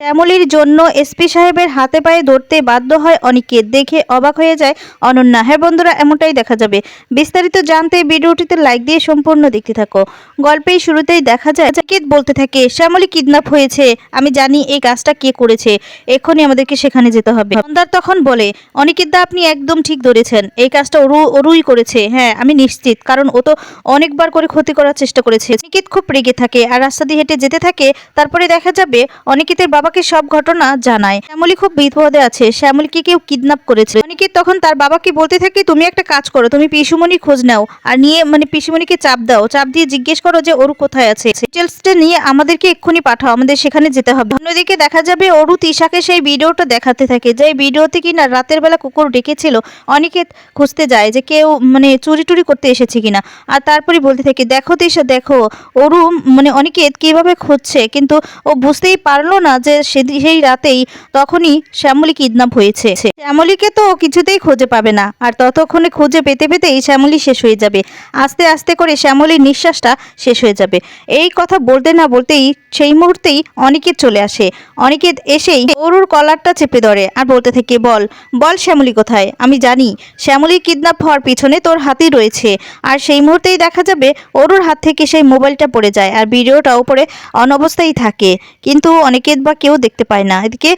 শ্যামলির জন্য এসপি সাহেবের হাতে পায়ে ধরতে বাধ্য হয় অনিকেত দেখে অবাক হয়ে যায় অনন্যা। হ্যাঁ বন্ধুরা, এমনটাই দেখা যাবে। বিস্তারিত জানতে ভিডিওটিতে লাইক দিয়ে সম্পূর্ণ দেখতে থাকো। গল্পের শুরুতেই দেখা যায় অনিকেত বলতে থাকে, শ্যামলি কিডন্যাপ হয়েছে। আমি জানি এই কাজটা কে করেছে। এক্ষুনি আমাদেরকে সেখানে যেতে হবে। মন্দার তখন বলে, অনিকেত দা, আপনি একদম ঠিক ধরেছেন। এই কাজটা ওরু, ওরুই করেছে। হ্যাঁ আমি নিশ্চিত। কারণ ও তো অনেকবার করে ক্ষতি করার চেষ্টা করেছে। অনিকেত খুব রেগে থাকে আর রাস্তা দিয়ে হেঁটে যেতে থাকে। তারপরে দেখা যাবে অনিকেতের বাবাকে সব ঘটনা জানায়। শ্যামলী খুব বিপদে আছে। শ্যামলীকে কেউ কিডন্যাপ করেছে। অনিকেত তখন তার বাবাকে বলতে থাকে, তুমি একটা কাজ করো, তুমি পিসুমণি খোঁজ নাও আর নিয়ে মানে পিসুমণিকে চাপ দাও। চাপ দিয়ে জিজ্ঞেস করো যে ওরু কোথায় আছে। ডিটেলসটা নিয়ে আমাদেরকে এক্ষুনি পাঠাও, আমাদের সেখানে যেতে হবে। অন্যদিকে দেখা যাবে অরু তিশাকে সেই ভিডিওটা দেখাতে থাকে, যে ভিডিওতে কিনা রাতের বেলা কুকুর ডেকেছিল। অনিকেত খুঁজতে যায় যে কেউ মানে চুরি টুরি করতে এসেছে কিনা। আর তারপরে বলতে থাকে, দেখো তিশা, দেখো, অরু মানে অনিকেত কীভাবে খুঁজছে? কিন্তু ও বুঝতেই পারল না যে সেদি- সেই রাতেই তখনই শ্যামলী কিডন্যাপ হয়েছে। শ্যামলীকে তো কিছুতেই খুঁজে পাবে না, আর ততক্ষণে খুঁজে পেতে পেতেই শ্যামলী শেষ হয়ে যাবে। আস্তে আস্তে করে শ্যামলীর নিঃশ্বাসটা শেষ হয়ে যাবে। এই কথা বলতে না বলতেই সেই মুহূর্তেই অনিকেত চলে আসে। অনিকেত এসেই অরুর কলারটা চেপে ধরে আর বলতে থাকে, বল বল শ্যামলী কোথায়? আমি জানি শ্যামলী কিডন্যাপ হওয়ার পিছনে তোর হাতই রয়েছে। আর সেই মুহূর্তেই দেখা যাবে অরুর হাত থেকে সেই মোবাইলটা পড়ে যায় আর ভিডিওটা উপরে অনবস্থায় থাকে। কিন্তু অনিকেত বা দেখতে পায় না। এদিকে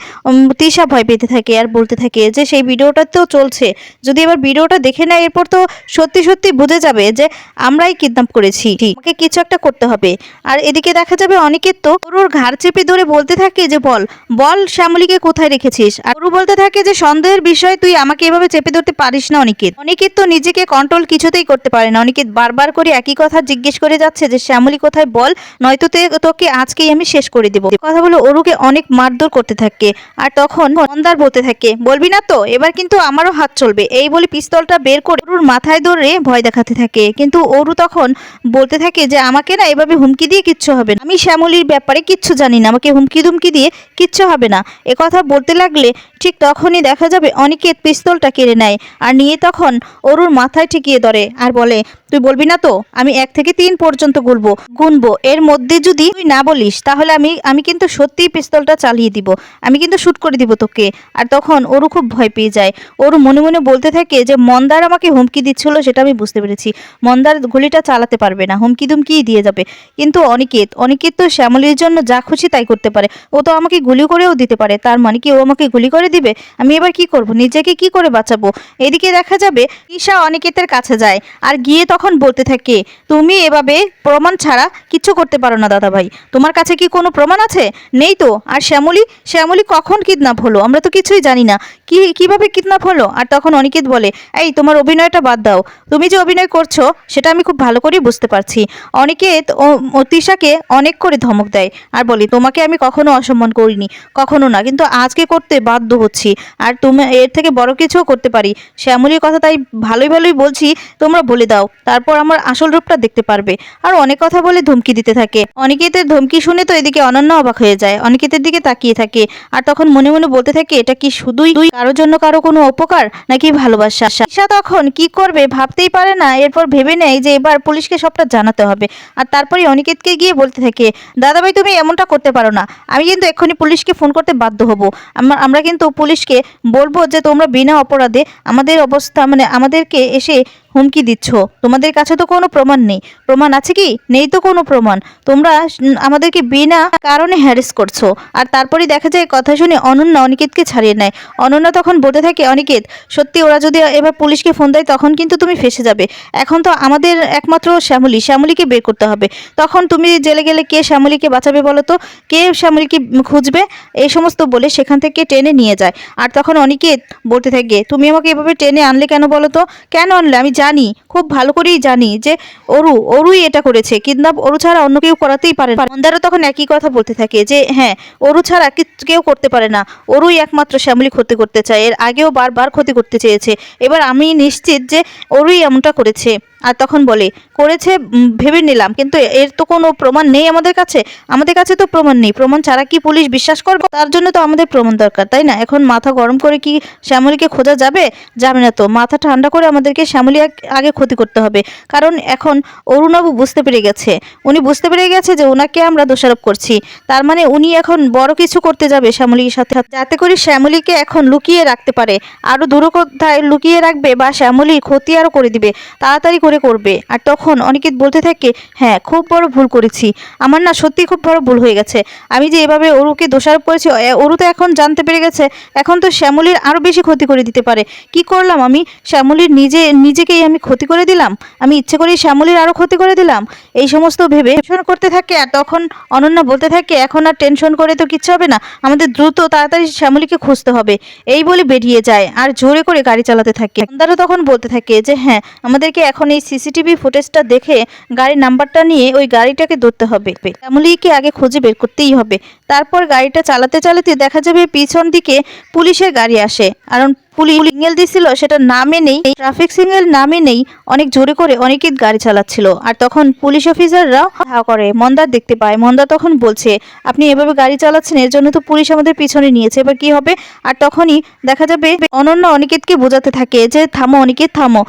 তৃষা ভয় পেতে থাকে আর বলতে থাকে যে, সেই ভিডিওটা তো চলছে। যদি এবার ভিডিওটা দেখে নেয়, এরপর তো সত্যি সত্যি বুঝে যাবে যে, আমরাই কিডন্যাপ করেছি। আমাকে কিছু একটা করতে হবে। আর এদিকে দেখা যাবে অনিকেত তো অরুর ঘাড় চেপে ধরে বলতে থাকে যে, বল বল শ্যামলীকে কোথায় রেখেছিস? আর অরু বলতে থাকে যে, সন্দেহের বিষয়, তুই আমাকে এভাবে চেপে ধরতে পারিস না অনিকেত। অনিকেত তো নিজেকে কন্ট্রোল কিছুতেই করতে পারে না। অনিকেত বারবার করে একই কথা জিজ্ঞেস করে যাচ্ছে যে, শ্যামলী, কোথায় বল? নয়তো তোকে আজকেই আমি শেষ করে দেবো। কথা বলে অরুকে অনেক মারধর করতে থাকে। আর তখন মন্দার বলতে থাকে, বলবি না তো? এবার কিন্তু আমারও হাত চলবে। এই বলে পিস্তলটা বের করে অরুর মাথায় ধরে ভয় দেখাতে থাকে। কিন্তু অরু তখন বলতে থাকে যে, আমাকে না এভাবে হুমকি দিয়ে কিচ্ছু হবে না। আমি শ্যামলীর ব্যাপারে কিচ্ছু জানি না। আমাকে হুমকি দুমকি দিয়ে কিচ্ছু হবে না। কথা বলতে লাগলে ঠিক তখনই দেখা যাবে অনিকেত পিস্তলটা কেড়ে নেয়। আর নিয়ে তখন অরুর মাথায় ঠেকিয়ে ধরে আর বলে, তুই বলবি না তো? আমি এক থেকে তিন পর্যন্ত গুনবো। গুনবো। এর মধ্যে যদি তুই না বলিস, তাহলে আমি আমি কিন্তু সত্যিই পিস্তলটা চালিয়ে দিব। আমি কিন্তু শ্যুট করে দিব তোকে। আর তখন ওরু খুব ভয় পেয়ে যায়। ওরু মনে মনে বলতে থাকে যে, মন্দার আমাকে হুমকি দিচ্ছিল সেটা আমি বুঝতে পেরেছি। মন্দার গুলিটা চালাতে পারবে না হুমকি দুমকিই দিয়ে যাবে। কিন্তু অনিকেত অনিকেত তো শ্যামলির জন্য যা খুশি তাই করতে পারে। ও তো আমাকে গুলি করেও দিতে পারে। তার মানে কি ও আমাকে গুলি করে দিবে? আমি এবার কি করব? নিজেকে কি করে বাঁচাবো? এদিকে দেখা যাবে ঈশা অনিকেতের কাছে যায়। আর গিয়ে তখন বলতে থাকে, তুমি এভাবে প্রমাণ ছাড়া কিচ্ছু করতে পারো না দাদা ভাই তোমার কাছে কি কোনো প্রমাণ আছে? নেই তো। আর শ্যামলী শ্যামলী কখন কিডন্যাপ হলো? আমরা তো কিছুই জানি না। কি, কীভাবে কিডন্যাপ হলো? আর তখন অনিকেত বলে, এই, তোমার অভিনয়টা বাদ দাও। তুমি যে অভিনয় করছ, সেটা আমি খুব ভালো করেই বুঝতে পারছি। অনিকেত ও তিশাকে অনেক করে ধমক দেয় আর বলি, তোমাকে আমি কখনো অসম্মান করিনি, কখনো না, কিন্তু আজকে করতে বাধ্য হচ্ছি। আর তুমি, এর থেকে বড় কিছুও করতে পারি। শ্যামলীর কথা তাই ভালোই ভালোই বলছি, তোমরা বলে দাও। তারপর আমার আসল রূপটা দেখতে পারবে। আর অনেক কথা বলে ধমকি দিতে থাকে। অনিকেতের ধমকি শুনে তো এদিকে অনন্য অবাক হয়ে যায়। অনিকেতের দিকে তাকিয়ে থাকে। আর তখন মনে মনে বলতে থাকে, এটা কি শুধুই কারোর জন্য কারও কোনো উপকার নাকি ভালোবাসা? ঈশা তখন কি করবে ভাবতেই পারে না, এরপর ভেবে নেয় যে এবার পুলিশকে সবটা জানাতে হবে। আর তারপরে অনিকেতকে গিয়ে বলতে থাকে, দাদাভাই, তুমি এমনটা করতে পারো না। আমি কিন্তু এক্ষুনি পুলিশকে ফোন করতে বাধ্য হব। আমরা আমরা কিন্তু পুলিশকে বলব যে তোমরা বিনা অপরাধে আমাদের অবস্থা মানে আমাদেরকে এসে হুমকি দিচ্ছ। তোমাদের কাছে তো কোনো প্রমাণ নেই। প্রমাণ আছে কি? নেই তো কোনো প্রমাণ। তোমরা আমাদেরকে বিনা কারণে হ্যারেস করছ। আর তারপরে দেখা যায় কথা শুনে অনন্যা অনিকেতকে ছাড়িয়ে নেয়। অনন্যা তখন বলতে থাকে, অনিকেত, সত্যি ওরা যদি এবার পুলিশকে ফোন দেয়, তখন কিন্তু তুমি ফেসে যাবে। এখন তো আমাদের একমাত্র শ্যামলী। শ্যামলীকে বের করতে হবে। তখন তুমি জেলে গেলে কে শ্যামলীকে বাঁচাবে বলো তো? কে শ্যামলীকে খুঁজবে? এই সমস্ত বলে সেখান থেকে টেনে নিয়ে যায়। আর তখন অনিকেত বলতে থাকে, তুমি আমাকে এভাবে টেনে আনলে কেন বলো তো? কেন আনলে? আমি জানি, খুব ভালো করেই জানি যে অরু, অরুই এটা করেছে। কিডন্যাপ অরু ছাড়া অন্য কেউ করাতেই পারে না। মন্দারও তখন একই কথা বলতে থাকে যে হ্যাঁ অরু ছাড়া কেউ করতে পারে না। অরুই একমাত্র শ্যামলি ক্ষতি করতে চায়। এর আগেও বারবার ক্ষতি করতে চেয়েছে। এবার আমি নিশ্চিত যে অরুই এমনটা করেছে। আর তখন বলে, করেছে ভেবে নিলাম, কিন্তু এর তো কোনো প্রমাণ নেই আমাদের কাছে। আমাদের কাছে তো প্রমাণ নেই। প্রমাণ ছাড়া কি পুলিশ বিশ্বাস করবে? তার জন্য তো আমাদের প্রমাণ দরকার, তাই না? এখন মাথা গরম করে কি শ্যামলীকে খোঁজা যাবে? যাবে না তো। মাথা ঠান্ডা করে আমাদেরকে শ্যামলী আগ- ক্ষতি করতে হবে। কারণ এখন অরুণবাবু বুঝতে পেরে গেছে। উনি বুঝতে পেরে গেছে যে ওনাকে আমরা দোষারোপ করছি। তার মানে উনি এখন বড় কিছু করতে যাবে শ্যামলীর সাথে। যাতে করে শ্যামলীকে এখন লুকিয়ে রাখতে পারে। আরও দূর কোথায় লুকিয়ে রাখবে বা শ্যামলীর ক্ষতি আরও করে দিবে। তাড়াতাড়ি করে করবে। আর তখন অনিকেত বলতে থাকে হ্যাঁ খুব বড় ভুল করেছি। আমার না সত্যি খুব বড় ভুল হয়ে গেছে। আমি যে এভাবে অরুকে দোষারোপ করেছি অরু তো এখন জানতে পেরে গেছে। এখন তো শ্যামলীর আরও বেশি ক্ষতি করে দিতে পারে। কি করলাম আমি? শ্যামলীর নিজে, নিজেকেই আমি ক্ষতি করে দিলাম? আমি ইচ্ছে করেই শ্যামলীর আরও ক্ষতি করে দিলাম? এই সমস্ত ভেবে টেনশন করতে থাকে, আর তখন অনন্যা বলতে থাকে, এখন আর টেনশন করে তো কিচ্ছু হবে না। আমাদের দ্রুত তাড়াতাড়ি শ্যামলীকে খুঁজতে হবে। এই বলে বেরিয়ে যায়, আর জোরে করে গাড়ি চালাতে থাকে। মন্দারও তখন বলতে থাকে যে হ্যাঁ আমাদেরকে এখন এই সিসিটিভি ফুটেজটা দেখে গাড়ির নাম্বারটা নিয়ে ওই গাড়িটাকে ধরতে হবে। শ্যামলীকে আগে খুঁজে বের করতেই হবে। তারপর গাড়িটা চালাতে চালাতে দেখা যাবে পিছন দিকে পুলিশের গাড়ি আসে। কারণ পুলিশ সিগন্যাল দিছিল, সেটা নামে নেই ট্রাফিক সিগন্যাল নামে নেই, অনেক জোরে করে অনেকেই গাড়ি চালাচ্ছিল। আর তখন পুলিশ অফিসাররাও হা করে। মন্দার দেখতে পায়। মন্দার তখন বলছে, আপনি এভাবে গাড়ি চালাচ্ছেন, এর জন্য তো পুলিশ আমাদের পিছনে নিয়েছে। এবার কি হবে? আর তখনই দেখা যাবে অনন্য অনিকেতকে বোঝাতে থাকে যে, থামো অনিকেত, থামো।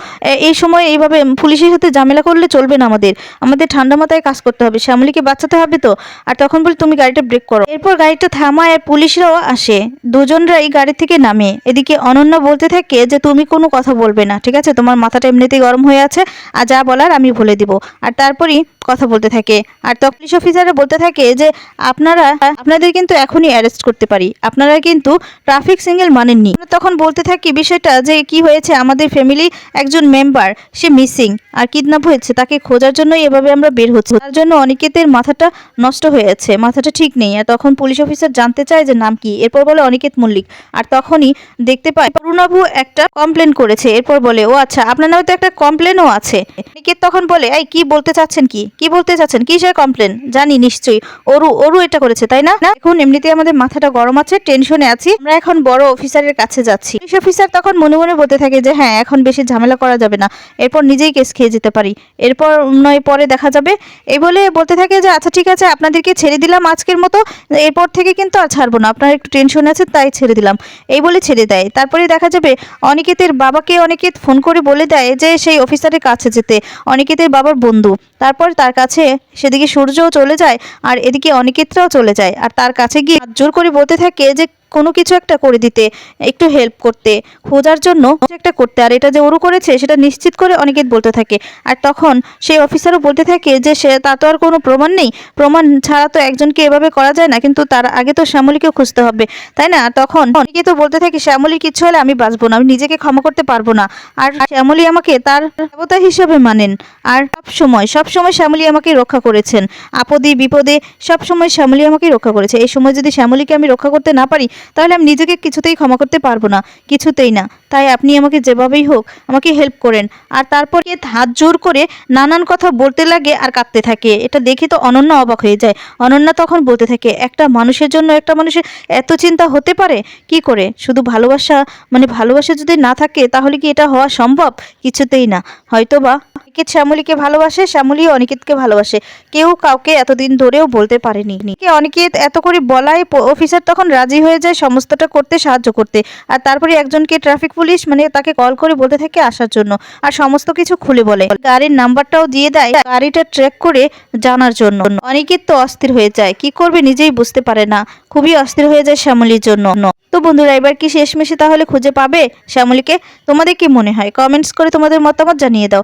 এই সময় এইভাবে পুলিশের সাথে ঝামেলা করলে চলবে না আমাদের। আমাদের ঠান্ডা মাথায় কাজ করতে হবে। শ্যামলীকে বাঁচাতে হবে তো? আর তখন বলি, তুমি গাড়িটা ব্রেক করো। এরপর গাড়িটা থামায় আর পুলিশরাও আসে। দুজনরাই গাড়ি থেকে নামে। এদিকে অনন্য বলতে থাকে যে তুমি কোনো কথা বলবে না, ঠিক আছে? তোমার মাথাটা এমনিতেই গরম হয়ে আছে, আর যা বলার আমি বলে দিব। আর তারপরই কথা বলতে থাকে। আর তখন পুলিশ অফিসাররা বলতে থাকে যে, আপনারা, আপনাদের কিন্তু এখনই অ্যারেস্ট করতে পারি। আপনারা কিন্তু ট্রাফিক সিগন্যাল মানেননি। তখন বলতে থাকি বিষয়টা যে, কি হয়েছে? আমাদের ফ্যামিলি একজন মেম্বার সে মিসিং আর কিডন্যাপ হয়েছে। তাকে খোঁজার জন্যই এভাবে আমরা বের হচ্ছি। তার জন্য অনিকেতের মাথাটা নষ্ট হয়ে যাচ্ছে মাথাটা ঠিক নেই। আর তখন পুলিশ অফিসার জানতে চায় যে, নাম কি? এরপর বলে অনিকেত মল্লিক। আর তখনই দেখতে পায় অরুণাভু একটা কমপ্লেন করেছে, এরপর বলে, ও আচ্ছা আপনার নামে তো একটা কমপ্লেনও আছে। অনিকেত তখন বলে, এই, কি বলতে চাচ্ছেন কি? কি বলতে চাচ্ছেন? কিসের কমপ্লেন জানি নিশ্চয়ই। অরু অরু এটা করেছে, তাই না? এখন এমনিতে আমাদের মাথাটা গরম আছে টেনশনে আছি। আমরা এখন বড় অফিসারের কাছে যাচ্ছি। পুলিশ অফিসার তখন মনে মনে বলতে থাকে যে হ্যাঁ এখন বেশি ঝামেলা করা যাবে না। এরপর নিজেই কেস খেয়ে যেতে পারি। এরপর নয়, পরে দেখা যাবে। এই বলে বলতে থাকে যে আচ্ছা ঠিক আছে, আপনাদেরকে ছেড়ে দিলাম আজকের মতো। এরপর থেকে কিন্তু আর ছাড়বো না। আপনার একটু টেনশন আছে তাই ছেড়ে দিলাম। এই বলে ছেড়ে দেয়। তারপরে দেখা যাবে, অনিকেতের বাবাকে অনিকেত ফোন করে বলে দেয় যে সেই অফিসারের কাছে যেতে। অনিকেতের বাবার বন্ধু। তারপর তার কাছে সেদিকে সূর্যও চলে যায় আর এদিকে অনিকেতরাও চলে যায়। আর তার কাছে গিয়ে জোর করে বলতে থাকে যে কোনো কিছু একটা করে দিতে, একটু হেল্প করতে, খোঁজার জন্য একটা করতে। আর এটা যে ওরু করেছে, সেটা নিশ্চিত করে অনেকে বলতে থাকে। আর তখন সেই অফিসারও বলতে থাকে যে সে, তা তো আর কোনো প্রমাণ নেই। প্রমাণ ছাড়া তো একজনকে এভাবে করা যায় না, কিন্তু তার আগে তো শ্যামলীকে খুঁজতে হবে, তাই না? তখন অনেকে তো বলতে থাকে, শ্যামলী, কিছু হলে আমি বাঁচবো না, আমি নিজেকে ক্ষমা করতে পারব না। আর শ্যামলী আমাকে তার দেবতা হিসেবে মানেন। আর সব সময় সব সময় শ্যামলী আমাকে রক্ষা করেছেন। আপদে, বিপদে, সব সময় শ্যামলী আমাকে রক্ষা করেছে। এই সময় যদি শ্যামলীকে আমি রক্ষা করতে না পারি, তাহলে আমি নিজেকে কিছুতেই ক্ষমা করতে পারব না, কিছুতেই না। তাই আপনি আমাকে যেভাবেই হোক আমাকে হেল্প করেন। আর তারপর হাত জোর করে নানান কথা বলতে লাগে আর কাঁদতে থাকে। এটা দেখে তো অনন্য অবাক হয়ে যায়। অনন্যা তখন বলতে থাকে, একটা মানুষের জন্য একটা মানুষের এত চিন্তা হতে পারে? কি করে? শুধু ভালোবাসা? মানে ভালোবাসা যদি না থাকে, তাহলে কি এটা হওয়া সম্ভব? কিছুতেই না। হয়তো বা অনিকেত শ্যামলীকে ভালোবাসে শ্যামলী অনিকেতকে ভালোবাসে। কেউ কাউকে এতদিন ধরেও বলতে পারেনি। অনিকেত এত করে বলায় অফিসার তখন রাজি হয়ে যায় সমস্তটা করতে, সাহায্য করতে। আর তারপরে একজনকে ট্রাফিক পুলিশ মানে তাকে কল করে বলতে থাকে আসার জন্য। আর সমস্ত কিছু খুলে বলে। গাড়ির নাম্বারটাও দিয়ে দেয় গাড়িটা ট্র্যাক করে জানার জন্য। অনিকেত তো অস্থির হয়ে যায়। কি করবে নিজেই বুঝতে পারে না। খুবই অস্থির হয়ে যায় শ্যামলীর জন্য। তো বন্ধুরা, এবার কি শেষমেশে তাহলে খুঁজে পাবে শ্যামলীকে? তোমাদের কি মনে হয়? কমেন্টস করে তোমাদের মতামত জানিয়ে দাও।